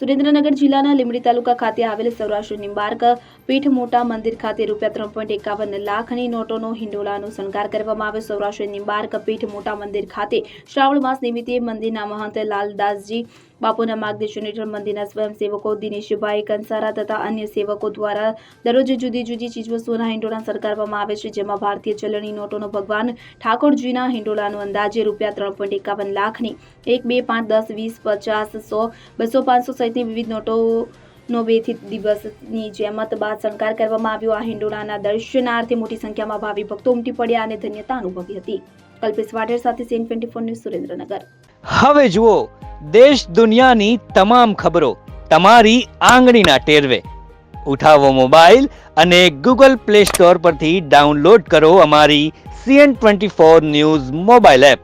સુરેન્દ્રનગર જિલ્લાના લીંબડી તાલુકા ખાતે આવેલ સૌરાષ્ટ્ર નિંબાર્ક પીઠ મોટા મંદિર ખાતે રૂપિયા ત્રણ પોઈન્ટ એકાવન લાખની નોટોનો હિંડોળાનો શણગાર કરવામાં આવ્યો. સૌરાષ્ટ્ર નિંબાર્ક પીઠ મોટા મંદિર ખાતે શ્રાવણ માસ નિમિત્તે મંદિરના મહંત લાલદાસજી બાપુના માર્ગદર્શન હેઠળ મંદિરના સ્વયંસેવકો દિનેશભાઈ કંસારા તથા અન્ય સેવકો દ્વારા દરરોજ જુદી જુદી ચીજવસ્તુઓના હિંડોળા સરકારવામાં આવે છે, જેમાં ભારતીય ચલણી નોટોનો ભગવાન ઠાકોરજીના હિંડોળાનો અંદાજે રૂપિયા ત્રણ પોઈન્ટ એકાવન લાખની એક બે પાંચ દસ વીસ પચાસ સો, બસો પાંચસો સહિતની વિવિધ નોટોનો બેથી દિવસની જેમત બાદ શણગાર કરવામાં આવ્યો. આ હિંડોળાના દર્શનાર્થે મોટી સંખ્યામાં ભાવિ ભક્તો ઉમટી પડ્યા અને ધન્યતા અનુભવી હતી. કલ્પેશ વાઢેર સાથે C N twenty four news Surendranagar. હવે જુઓ, દેશ દુનિયાની તમામ ખબરો તમારી આંગળીના ટેરવે. ઉઠાવો મોબાઈલ અને ગૂગલ પ્લે સ્ટોર પરથી ડાઉનલોડ કરો અમારી CN twenty four news mobile app.